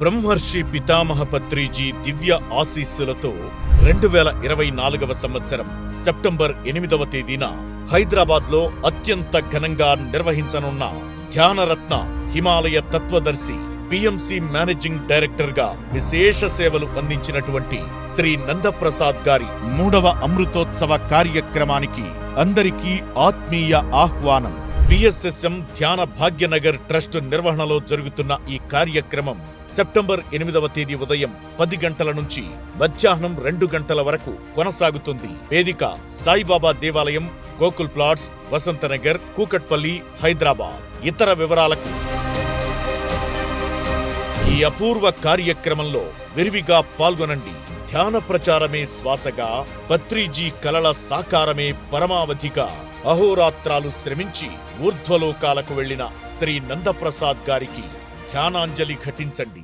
బ్రహ్మర్షి పితామహ పత్రిజీ దివ్య ఆశీస్సులతో రెండు వేల ఇరవై నాలుగవ సంవత్సరం సెప్టెంబర్ ఎనిమిదవ తేదీన హైదరాబాద్లో అత్యంత ఘనంగా నిర్వహించనున్న ధ్యానరత్న హిమాలయ తత్వదర్శి పిఎంసి మేనేజింగ్ డైరెక్టర్గా విశేష సేవలు అందించినటువంటి శ్రీ నందప్రసాద్ గారి మూడవ అమృతోత్సవ కార్యక్రమానికి అందరికీ ఆత్మీయ ఆహ్వానం. పిఎస్ఎస్ఎం ధ్యాన భాగ్యనగర్ ట్రస్ట్ నిర్వహణలో జరుగుతున్న ఈ కార్యక్రమం సెప్టెంబర్ ఎనిమిదవ తేదీ ఉదయం పది గంటల నుంచి మధ్యాహ్నం రెండు గంటల వరకు కొనసాగుతుంది. వేదిక సాయిబాబా దేవాలయం గోకుల్ ప్లాట్స్ వసంతనగర్ కూకట్పల్లి హైదరాబాద్. ఇతర వివరాలకు ఈ అపూర్వ కార్యక్రమంలో విరివిగా పాల్గొనండి. ధ్యాన ప్రచారమే శ్వాసగా పత్రిజీ కలల సాకారమే పరమావధిగా. అహోరాత్రాలు శ్రమించి ఊర్ధ్వలోకాలకు వెళ్ళిన శ్రీ నందప్రసాద్ గారికి ధ్యానాంజలి ఘటించండి.